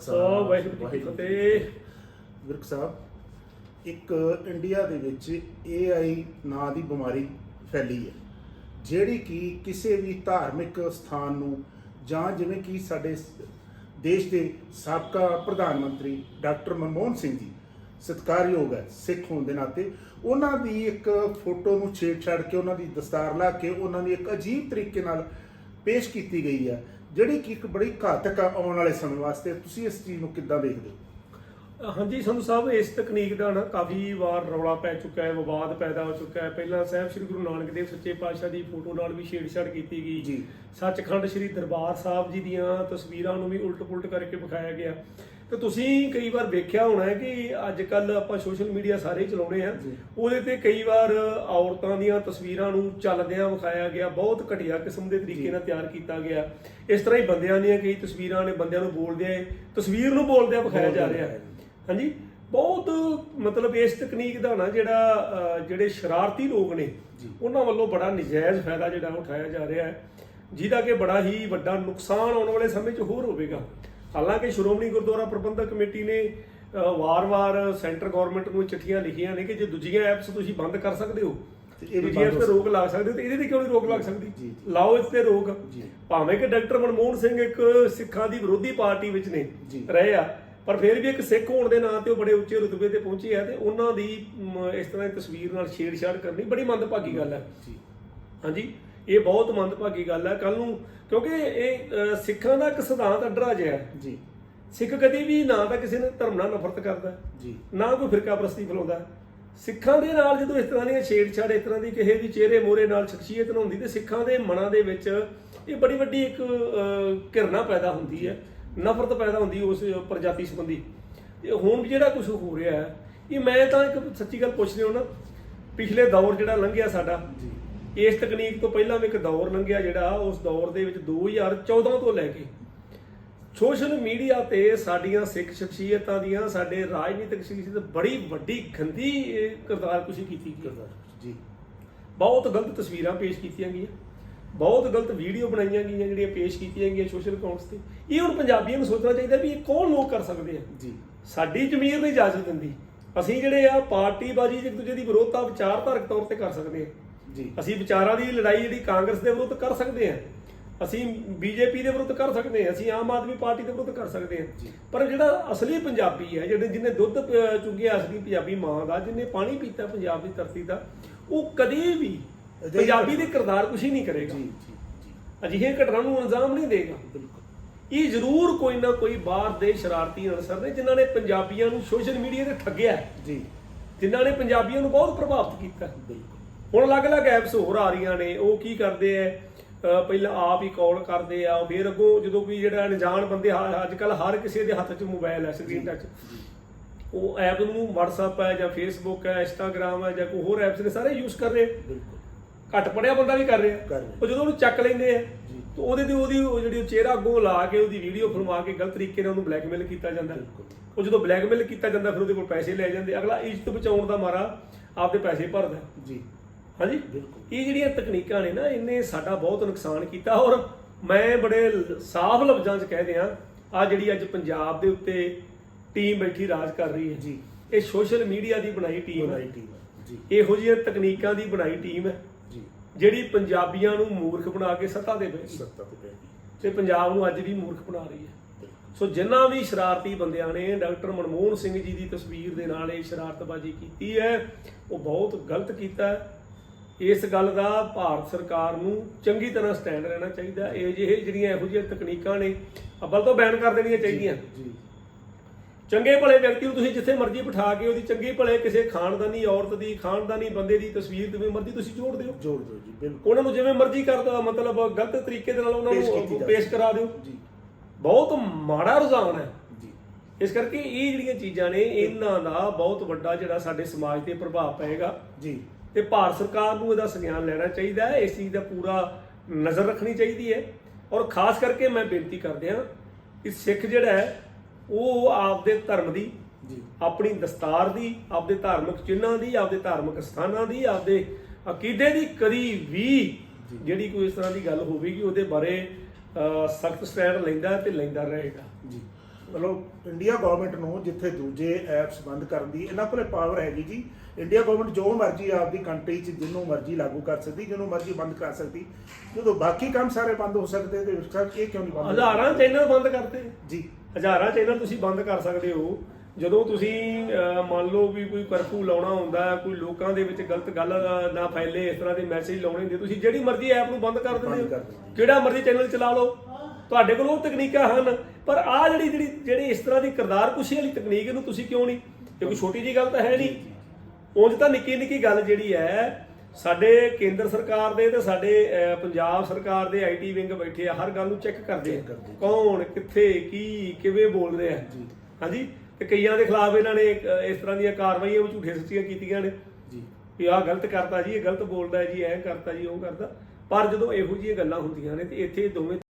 ਸੋ ਵਾਹਿਗੁਰੂ ਜੀ ਕੀ ਫਤਿਹ। ਵਿਰਕ ਸਾਹਿਬ, ਇੱਕ ਇੰਡੀਆ ਦੇ ਵਿੱਚ AI ਨਾਂ ਦੀ ਬਿਮਾਰੀ ਫੈਲੀ ਹੈ। ਜਿਹੜੀ ਕਿ ਕਿਸੇ ਵੀ ਧਾਰਮਿਕ ਸਥਾਨ ਨੂੰ ਜਾਂ ਜਿਵੇਂ ਕਿ ਸਾਡੇ ਦੇਸ਼ ਦੇ ਸਾਬਕਾ ਪ੍ਰਧਾਨ ਮੰਤਰੀ ਡਾਕਟਰ ਮਨਮੋਹਨ ਸਿੰਘ ਜੀ ਸਤਿਕਾਰਯੋਗ ਹੈ ਸਿੱਖ ਹੋਣ ਦੇ ਨਾਤੇ, ਉਹਨਾਂ ਦੀ ਇੱਕ ਫੋਟੋ ਨੂੰ ਛੇੜਛਾੜ ਕੇ, ਉਹਨਾਂ ਦੀ ਦਸਤਾਰ ਲਾ ਕੇ, ਉਹਨਾਂ ਦੀ ਇੱਕ ਅਜੀਬ ਤਰੀਕੇ ਨਾਲ ਪੇਸ਼ ਕੀਤੀ ਗਈ ਹੈ। ਜਿਹੜੀ ਕਿ ਇੱਕ ਬੜੀ ਘਾਤਕ ਆ ਆਉਣ ਵਾਲੇ ਸਮੇਂ ਵਾਸਤੇ, ਤੁਸੀਂ ਇਸ ਚੀਜ਼ ਨੂੰ ਕਿੱਦਾਂ ਦੇਖਦੇ ਹੋ? ਹਾਂਜੀ ਸੰਧੂ ਸਾਹਿਬ ਇਸ ਤਕਨੀਕ ਦਾ ਨਾ ਕਾਫੀ ਵਾਰ ਰੌਲਾ ਪੈ ਚੁੱਕਾ ਹੈ ਵਿਵਾਦ ਪੈਦਾ ਹੋ ਚੁੱਕਾ ਹੈ। ਪਹਿਲਾਂ ਸਾਹਿਬ ਸ੍ਰੀ ਗੁਰੂ ਨਾਨਕ ਦੇਵ ਸੱਚੇ ਪਾਤਸ਼ਾਹ ਦੀ ਫੋਟੋ ਨਾਲ ਵੀ ਛੇੜਛਾੜ ਕੀਤੀ ਗਈ। ਜੀ। ਸੱਚਖੰਡ ਸ੍ਰੀ ਦਰਬਾਰ ਸਾਹਿਬ ਜੀ ਦੀਆਂ ਤਸਵੀਰਾਂ ਨੂੰ ਵੀ ਉਲਟ-ਪੁਲਟ ਕਰਕੇ ਵਿਖਾਇਆ ਗਿਆ। ਤੇ ਤੁਸੀਂ ਕਈ ਵਾਰ ਵੇਖਿਆ ਹੋਣਾ ਹੈ ਕਿ ਅੱਜ ਕੱਲ ਆਪਾਂ ਸੋਸ਼ਲ ਮੀਡੀਆ ਸਾਰੇ ਚਲਾਉਣੇ ਆ। ਉਹਦੇ ਤੇ ਕਈ ਵਾਰ ਔਰਤਾਂ ਦੀਆਂ ਤਸਵੀਰਾਂ ਨੂੰ ਚੱਲਦਿਆਂ ਵਿਖਾਇਆ ਗਿਆ। ਬਹੁਤ ਘਟੀਆ ਕਿਸਮ ਦੇ ਤਰੀਕੇ। ਨਾਲ ਤਿਆਰ ਕੀਤਾ ਗਿਆ। ਇਸ ਤਰ੍ਹਾਂ ਹੀ ਬੰਦਿਆਂ ਦੀਆਂ ਕਈ ਤਸਵੀਰਾਂ ਨੇ ਬੰਦਿਆਂ ਨੂੰ ਬੋਲਦਿਆਂ ਤਸਵੀਰ ਨੂੰ ਬੋਲਦਿਆਂ ਵਿਖਾਇਆ ਜਾ ਰਿਹਾ। ਹੈ ਹਾਂਜੀ ਬਹੁਤ ਮਤਲਬ ਇਸ ਤਕਨੀਕ ਦਾ ਨਾ ਜਿਹੜਾ ਜਿਹੜੇ ਸ਼ਰਾਰਤੀ ਲੋਕ ਨੇ। ਉਹਨਾਂ ਵੱਲੋਂ ਬੜਾ ਨਜਾਇਜ਼ ਫਾਇਦਾ ਜਿਹੜਾ ਉਠਾਇਆ ਜਾ ਰਿਹਾ ਹੈ ਜਿਹਦਾ ਕਿ ਬੜਾ ਹੀ ਵੱਡਾ ਨੁਕਸਾਨ ਆਉਣ ਵਾਲੇ ਸਮੇਂ 'ਚ ਹੋਰ ਹੋਵੇਗਾ ਹਾਲਾਂਕਿ ਸ਼੍ਰੋਮਣੀ ਗੁਰਦੁਆਰਾ ਪ੍ਰਬੰਧਕ ਕਮੇਟੀ ਨੇ ਵਾਰ-ਵਾਰ ਸੈਂਟਰ ਗਵਰਨਮੈਂਟ ਨੂੰ ਚਿੱਠੀਆਂ ਲਿਖੀਆਂ ਨੇ ਕਿ ਜੇ ਦੂਜੀਆਂ ਐਪਸ ਤੁਸੀਂ ਬੰਦ ਕਰ ਸਕਦੇ ਹੋ ਇਹ ਵੀ ਹੋ ਤੇ ਰੋਕ ਲਾ ਸਕਦੇ ਹੋ ਤੇ ਇਹਦੇ ਤੇ ਕਿਉਂ ਨਹੀਂ ਰੋਕ ਲੱਗ ਸਕਦੀ। ਲਾਓ ਇਸ ਤੇ ਰੋਕ। ਭਾਵੇਂ ਕਿ ਡਾਕਟਰ ਮਨਮੋਹਨ ਸਿੰਘ ਇੱਕ ਸਿੱਖਾਂ ਦੀ ਵਿਰੋਧੀ ਪਾਰਟੀ ਵਿੱਚ ਨੇ। ਰਹੇ ਆ ਪਰ ਫਿਰ ਵੀ ਇੱਕ ਸਿੱਖ ਹੋਣ ਦੇ ਨਾਂ ਤੇ ਉਹ ਬੜੇ ਉੱਚੇ ਰੁਤਬੇ ਤੇ ਪਹੁੰਚੇ ਆ ਤੇ ਉਹਨਾਂ ਦੀ ਇਸ ਤਰ੍ਹਾਂ ਦੀ ਤਸਵੀਰ ਨਾਲ ਛੇੜਛਾੜ ਕਰਨੀ ਬੜੀ ਮੰਦਭਾਗੀ ਗੱਲ ਹੈ। ਜੀ। ਹਾਂਜੀ? ਇਹ ਬਹੁਤ ਮੰਦਭਾਗੀ ਗੱਲ ਹੈ। ਕੱਲ ਨੂੰ ਕਿਉਂਕਿ ਇਹ ਸਿੱਖਾਂ ਦਾ ਇੱਕ ਸਿਧਾਂਤ ਅਡਰਾ ਜਿਹਾ ਹੈ। ਜੀ। ਸਿੱਖ ਕਦੀ ਵੀ ਨਾ ਤਾਂ ਕਿਸੇ ਨੇ ਧਰਮ ਨਾਲ ਨਫ਼ਰਤ ਕਰਦਾ ਜੀ। ਨਾ ਕੋਈ ਫਿਰਕਾ ਪ੍ਰਸਤੀ ਫਲਾਉਂਦਾ ਸਿੱਖਾਂ ਦੇ ਨਾਲ ਜਦੋਂ ਇਸ ਤਰ੍ਹਾਂ ਦੀਆਂ ਛੇੜਛਾੜ ਇਸ ਤਰ੍ਹਾਂ ਦੀ ਕਿਸੇ ਦੀ ਚਿਹਰੇ ਮੋਰੇ ਨਾਲ ਸ਼ਖਸੀਅਤ ਨੂੰ ਹੁੰਦੀ ਤੇ ਸਿੱਖਾਂ ਦੇ ਮਨਾਂ ਦੇ ਵਿੱਚ ਇਹ ਬੜੀ ਵੱਡੀ ਇੱਕ ਅ, ਘਿਰਣਾ ਪੈਦਾ ਹੁੰਦੀ ਹੈ। ਨਫ਼ਰਤ ਪੈਦਾ ਹੁੰਦੀ ਉਸ ਪ੍ਰਜਾਤੀ ਸੰਬੰਧੀ। ਤੇ ਹੁਣ ਜਿਹੜਾ ਕੁਝ ਹੋ ਰਿਹਾ ਹੈ ਇਹ ਮੈਂ ਤਾਂ ਇੱਕ ਸੱਚੀ ਗੱਲ ਪੁੱਛ ਰਿਹਾ ਨਾ ਪਿਛਲੇ ਦੌਰ ਜਿਹੜਾ ਲੰਘਿਆ ਸਾਡਾ ਇਸ ਤਕਨੀਕ ਤੋਂ ਪਹਿਲਾਂ ਵੀ ਇੱਕ ਦੌਰ ਲੰਘਿਆ ਜਿਹੜਾ ਉਸ ਦੌਰ ਦੇ ਵਿੱਚ 2014 ਤੋਂ ਲੈ ਕੇ ਸੋਸ਼ਲ ਮੀਡੀਆ ਤੇ ਸਾਡੀਆਂ ਸਿੱਖ ਸ਼ਖਸੀਅਤਾਂ ਦੀਆਂ ਸਾਡੇ ਰਾਜਨੀਤਿਕ ਸ਼ਖਸੀਅਤ ਬੜੀ ਵੱਡੀ ਗੰਦੀ ਇਹ ਕਿਰਦਾਰਕੁਸ਼ੀ ਕੀਤੀ ਗਈ ਕਰਦਾ ਜੀ। ਬਹੁਤ ਗਲਤ ਤਸਵੀਰਾਂ ਪੇਸ਼ ਕੀਤੀਆਂ ਗਈਆਂ। ਬਹੁਤ ਗਲਤ ਵੀਡੀਓ ਬਣਾਈਆਂ ਗਈਆਂ ਜਿਹੜੀਆਂ ਪੇਸ਼ ਕੀਤੀਆਂ ਗਈਆਂ ਸੋਸ਼ਲ ਅਕਾਊਂਟਸ ਤੇ। ਇਹ ਹੁਣ ਪੰਜਾਬੀਆਂ ਨੂੰ ਸੋਚਣਾ ਚਾਹੀਦਾ ਵੀ ਇਹ ਕੌਣ ਲੋਕ ਕਰ ਸਕਦੇ ਆ? ਜੀ। ਸਾਡੀ ਜ਼ਮੀਰ ਨਹੀਂ ਇਜਾਜ਼ਤ ਦਿੰਦੀ ਅਸੀਂ ਜਿਹੜੇ ਆ ਪਾਰਟੀਬਾਜ਼ੀ 'ਚ ਇੱਕ ਦੂਜੇ ਦੀ ਵਿਰੋਧਤਾ ਵਿਚਾਰਧਾਰਕ ਤੌਰ ਤੇ ਕਰ ਸਕਦੇ ਆ। ਜੀ। ਅਸੀਂ ਵਿਚਾਰਾਂ ਦੀ ਲੜਾਈ ਜਿਹੜੀ ਕਾਂਗਰਸ ਦੇ ਵਿਰੁੱਧ ਕਰ ਸਕਦੇ ਹਾਂ ਅਸੀਂ ਬੀਜੇਪੀ ਦੇ ਵਿਰੁੱਧ ਕਰ ਸਕਦੇ ਹਾਂ ਅਸੀਂ ਆਮ ਆਦਮੀ ਪਾਰਟੀ ਦੇ ਵਿਰੁੱਧ ਕਰ ਸਕਦੇ। ਹਾਂ ਪਰ ਜਿਹੜਾ ਅਸਲੀ ਪੰਜਾਬੀ ਹੈ ਜਿਹੜੇ ਜਿਹਨੇ ਦੁੱਧ ਚੁੰਗਿਆ ਅਸਲੀ ਪੰਜਾਬੀ ਮਾਂ ਦਾ ਜਿਹਨੇ ਪਾਣੀ ਪੀਤਾ ਪੰਜਾਬ ਦੀ ਧਰਤੀ ਦਾ ਉਹ ਕਦੇ ਵੀ ਪੰਜਾਬੀ ਦੇ ਕਿਰਦਾਰ ਕੁਛ ਹੀ ਨਹੀਂ ਕਰੇਗਾ। ਜੀ ਜੀ ਅਜਿਹੇ ਘਟਨਾ ਨੂੰ ਅੰਜਾਮ ਨਹੀਂ ਦੇਗਾ। ਬਿਲਕੁਲ। ਇਹ ਜ਼ਰੂਰ ਕੋਈ ਨਾ ਕੋਈ ਬਾਹਰ ਦੇ ਸ਼ਰਾਰਤੀ ਅਨਸਰ ਨੇ ਜਿਨ੍ਹਾਂ ਨੇ ਪੰਜਾਬੀਆਂ ਨੂੰ ਸੋਸ਼ਲ ਮੀਡੀਆ ਤੇ ਠੱਗਿਆ ਜੀ। ਜਿਨ੍ਹਾਂ ਨੇ ਪੰਜਾਬੀਆਂ ਨੂੰ ਬਹੁਤ ਪ੍ਰਭਾਵਿਤ ਕੀਤਾ ਹੁਣ ਅਲੱਗ-ਅਲੱਗ ਐਪਸ ਹੋਰ ਆ ਰਹੀਆਂ ਨੇ ਉਹ ਕੀ ਕਰਦੇ ਐ? ਪਹਿਲਾਂ ਆਪ ਹੀ ਕਾਲ ਕਰਦੇ ਆ ਫਿਰ ਅੱਗੋਂ ਜਦੋਂ ਕੋਈ ਜਿਹੜਾ ਅਣਜਾਣ ਬੰਦੇ ਅੱਜ ਕੱਲ ਹਰ ਕਿਸੇ ਦੇ ਹੱਥ 'ਚ ਮੋਬਾਈਲ ਹੈ ਸਕਰੀਨ ਟੱਚ ਉਹ ਐਪ ਨੂੰ WhatsApp ਹੈ ਜਾਂ Facebook ਹੈ Instagram ਹੈ ਜਾਂ ਕੋਈ ਹੋਰ ਐਪਸ ਨੇ ਸਾਰੇ ਯੂਜ਼ ਕਰ ਰਹੇ। ਬਿਲਕੁਲ। ਘੱਟ ਪੜਿਆ ਬੰਦਾ ਵੀ ਕਰ ਰਿਹਾ ਕਰ ਰਿਹਾ। ਉਹ ਜਦੋਂ ਉਹਨੂੰ ਚੱਕ ਲੈਂਦੇ ਆ ਜੀ। ਤਾਂ ਉਹਦੇ ਤੇ ਉਹਦੀ ਉਹ ਜਿਹੜੀ ਉਹ ਚਿਹਰਾ ਅੱਗੋਂ ਲਾ ਕੇ ਉਹਦੀ ਵੀਡੀਓ ਫਿਲਮਾ ਕੇ ਗਲਤ ਤਰੀਕੇ ਨਾਲ ਉਹਨੂੰ ਬਲੈਕਮੇਲ ਕੀਤਾ ਜਾਂਦਾ ਬਿਲਕੁਲ। ਉਹ ਜਦੋਂ ਬਲੈਕਮੇਲ ਕੀਤਾ ਜਾਂਦਾ ਫਿਰ ਉਹਦੇ ਕੋਲ ਪੈਸੇ ਲੈ ਜਾਂਦੇ ਅਗਲਾ ਇੱਜ਼ਤ ਬਚਾਉਣ ਦਾ ਮਾਰਾ ਆਪਦੇ ਪੈਸੇ ਭਰਦਾ ਜੀ ਹਾਂਜੀ ਬਿਲਕੁਲ। ਇਹ ਜਿਹੜੀਆਂ ਤਕਨੀਕਾਂ ਨੇ ਨਾ ਇਹਨੇ ਸਾਡਾ ਬਹੁਤ ਨੁਕਸਾਨ ਕੀਤਾ ਔਰ ਮੈਂ ਬੜੇ ਲ- ਸਾਫ਼ ਲਫ਼ਜ਼ਾਂ 'ਚ ਕਹਿ ਦਿਆਂ ਆ ਜਿਹੜੀ ਅੱਜ ਪੰਜਾਬ ਦੇ ਉੱਤੇ ਟੀਮ ਬੈਠੀ ਰਾਜ ਕਰ ਰਹੀ ਹੈ ਜੀ। ਇਹ ਸੋਸ਼ਲ ਮੀਡੀਆ ਦੀ ਬਣਾਈ ਟੀਮ ਹੈ ਬਣਾਈ ਟੀਮ ਹੈ। ਜੀ ਇਹੋ ਜਿਹੀਆਂ ਤਕਨੀਕਾਂ ਦੀ ਬਣਾਈ ਟੀਮ ਹੈ ਜਿਹੜੀ ਪੰਜਾਬੀਆਂ ਨੂੰ ਮੂਰਖ ਬਣਾ ਕੇ ਸੱਤਾ ਦੇ ਪਈ ਸੱਤਾ ਤੇ ਪੈ ਗਈ। ਤੇ ਪੰਜਾਬ ਨੂੰ ਅੱਜ ਵੀ ਮੂਰਖ ਬਣਾ ਰਹੀ ਹੈ। ਸੋ ਜਿਨ੍ਹਾਂ ਵੀ ਸ਼ਰਾਰਤੀ ਬੰਦਿਆਂ ਨੇ ਡਾਕਟਰ ਮਨਮੋਹਨ ਸਿੰਘ ਜੀ ਦੀ ਤਸਵੀਰ ਦੇ ਨਾਲ ਇਹ ਸ਼ਰਾਰਤਬਾਜ਼ੀ ਕੀਤੀ ਹੈ ਉਹ ਬਹੁਤ ਗਲਤ ਕੀਤਾ ਇਸ ਗੱਲ ਦਾ ਭਾਰਤ ਸਰਕਾਰ ਨੂੰ ਚੰਗੀ ਤਰ੍ਹਾਂ ਸਟੈਂਡ ਰਹਿਣਾ ਚਾਹੀਦਾ। ਇਹ ਜਿਹੇ ਜਿਹੜੀਆਂ ਇਹੋ ਜਿਹੀਆਂ ਤਕਨੀਕਾਂ ਨੇ ਅਬਲ ਤੋਂ ਬੈਨ ਕਰ ਦੇਣੀਆਂ ਚਾਹੀਦੀਆਂ। ਜੀ। ਚੰਗੇ ਭਲੇ ਵਿਅਕਤੀ ਨੂੰ ਤੁਸੀਂ ਜਿੱਥੇ ਮਰਜ਼ੀ ਬਿਠਾ ਕੇ ਉਹਦੀ ਚੰਗੀ ਭਲੇ ਕਿਸੇ ਖਾਨਦਾਨੀ ਔਰਤ ਦੀ ਖਾਨਦਾਨੀ ਬੰਦੇ ਦੀ ਤਸਵੀਰ ਜਿਵੇਂ ਮਰਜ਼ੀ ਤੁਸੀਂ ਜੋੜ ਦਿਓ। ਜੋੜ ਦਿਓ ਜੀ ਬਿਲਕੁਲ। ਉਹਨਾਂ ਨੂੰ ਜਿਵੇਂ ਮਰਜ਼ੀ ਕਰ ਦਿਓ ਮਤਲਬ ਗਲਤ ਤਰੀਕੇ ਦੇ ਨਾਲ ਉਹਨਾਂ ਨੂੰ ਪੇਸ਼ ਕਰਾ ਦਿਓ। ਜੀ। ਬਹੁਤ ਮਾੜਾ ਰੁਝਾਨ ਹੈ। ਜੀ। ਇਸ ਕਰਕੇ ਇਹ ਜਿਹੜੀਆਂ ਚੀਜ਼ਾਂ ਨੇ ਇਹਨਾਂ ਦਾ ਬਹੁਤ ਵੱਡਾ ਜਿਹੜਾ ਸਾਡੇ ਸਮਾਜ ਤੇ ਪ੍ਰਭਾਵ ਪਏਗਾ। ਜੀ। ਤੇ ਭਾਰਤ ਸਰਕਾਰ ਨੂੰ ਇਹਦਾ ਸੰਗਿਆਨ ਲੈਣਾ ਚਾਹੀਦਾ ਹੈ। ਇਸ ਚੀਜ਼ ਦਾ ਪੂਰਾ ਨਜ਼ਰ ਰੱਖਣੀ ਚਾਹੀਦੀ ਹੈ। ਔਰ ਖਾਸ ਕਰਕੇ ਮੈਂ ਬੇਨਤੀ ਕਰਦੇ ਹਾਂ ਕਿ ਸਿੱਖ ਜਿਹੜਾ ਹੈ ਉਹ ਆਪਦੇ ਧਰਮ ਦੀ ਜੀ। ਆਪਣੀ ਦਸਤਾਰ ਦੀ ਆਪਦੇ ਧਾਰਮਿਕ ਚਿੰਨ੍ਹਾਂ ਦੀ ਆਪਦੇ ਧਾਰਮਿਕ ਸਥਾਨਾਂ ਦੀ ਆਪਦੇ ਅਕੀਦੇ ਦੀ ਕਦੀ ਵੀ ਜਿਹੜੀ ਕੋਈ ਇਸ ਤਰ੍ਹਾਂ ਦੀ ਗੱਲ ਹੋਵੇਗੀ ਉਹਦੇ ਬਾਰੇ ਸਖਤ ਸਟੈਂਡ ਲੈਂਦਾ ਤੇ ਲੈਂਦਾ ਰਹੇਗਾ। ਜੀ। ਮਤਲਬ ਇੰਡੀਆ ਗਵਰਨਮੈਂਟ ਨੂੰ ਜਿੱਥੇ ਦੂਜੇ ਐਪਸ ਬੰਦ ਕਰਨ ਦੀ ਇਹਨਾਂ ਕੋਲੇ ਪਾਵਰ ਹੈਗੀ ਜੀ ਇੰਡੀਆ ਗਵਰਨਮੈਂਟ ਜੋ ਮਰਜ਼ੀ ਆਪਦੀ ਕੰਟਰੀ 'ਚ ਜਿਹਨੂੰ ਮਰਜ਼ੀ ਲਾਗੂ ਕਰ ਸਕਦੀ ਜਿਹਨੂੰ ਮਰਜ਼ੀ ਬੰਦ ਕਰ ਸਕਦੀ ਜਦੋਂ ਬਾਕੀ ਕੰਮ ਸਾਰੇ ਬੰਦ ਹੋ ਸਕਦੇ ਤੇ ਇਹ ਕਿਉਂ ਨਹੀਂ ਬੰਦ ਹਜ਼ਾਰਾਂ ਚੈਨਲ ਬੰਦ ਕਰਤੇ। ਜੀ। ਹਜ਼ਾਰਾਂ ਚੈਨਲ ਤੁਸੀਂ ਬੰਦ ਕਰ ਸਕਦੇ ਹੋ। ਜਦੋਂ ਤੁਸੀਂ ਮੰਨ ਲਓ ਵੀ ਕੋਈ ਕਰਫਿਊ ਲਾਉਣਾ ਹੁੰਦਾ ਹੈ, ਕੋਈ ਲੋਕਾਂ ਦੇ ਵਿੱਚ ਗਲਤ ਗੱਲ ਨਾ ਫੈਲੇ ਇਸ ਤਰ੍ਹਾਂ ਦੇ ਮੈਸੇਜ ਲਾਉਣੇ ਹੁੰਦੇ ਤੁਸੀਂ ਜਿਹੜੀ ਮਰਜ਼ੀ ਐਪ ਨੂੰ ਬੰਦ ਕਰ ਦਿੰਦੇ ਹੋ। ਕਿਹੜਾ ਮਰਜ਼ੀ ਚੈਨਲ ਚਲਾ ਲਓ। ਤੁਹਾਡੇ ਕੋਲ ਉਹ ਤਕਨੀਕਾਂ ਹਨ ਪਰ ਆ ਜਿਹੜੀ ਜਿਹੜੀ ਜਿਹੜੀ ਇਸ ਤਰ੍ਹਾਂ ਦੀ ਕਿਰਦਾਰ ਕੁਸ਼ੀ ਵਾਲੀ ਤਕਨੀਕ ਇਹਨੂੰ ਤੁਸੀਂ ਕਿਉਂ ਨਹੀਂ? ਇਹ ਕੋਈ ਛੋਟੀ ਜੀ ਗੱਲ ਤਾਂ ਹੈ ਨਹੀਂ। ਉਂਝ ਤਾਂ ਨਿੱਕੀ ਨਿੱਕੀ ਗੱਲ ਜਿਹੜੀ ਹੈ ਸਾਡੇ ਕੇਂਦਰ ਸਰਕਾਰ ਦੇ ਤੇ ਸਾਡੇ ਪੰਜਾਬ ਸਰਕਾਰ ਦੇ ਆਈਟੀ ਵਿੰਗ ਬੈਠੇ ਆ ਹਰ ਗੱਲ ਨੂੰ ਚੈੱਕ ਕਰਦੇ ਆ। ਕੌਣ ਕਿੱਥੇ ਕੀ ਕਿਵੇਂ ਬੋਲ ਰਿਹਾ। ਹਾਂਜੀ। ਤੇ ਕਈਆਂ ਦੇ ਖਿਲਾਫ ਇਹਨਾਂ ਨੇ ਇਸ ਤਰ੍ਹਾਂ ਦੀਆਂ ਕਾਰਵਾਈਆਂ ਵੀ ਝੂਠੇ ਸੱਚੀਆਂ ਕੀਤੀਆਂ ਨੇ। ਜੀ। ਵੀ ਆਹ ਗਲਤ ਕਰਤਾ ਜੀ ਇਹ ਗਲਤ ਬੋਲਦਾ ਜੀ ਐਂ ਕਰਤਾ ਜੀ ਉਹ ਕਰਦਾ। ਪਰ ਜਦੋਂ ਇਹੋ ਜਿਹੀਆਂ ਗੱਲਾਂ ਹੁੰਦੀਆਂ ਨੇ ਤੇ ਇੱਥੇ ਦੋਵੇਂ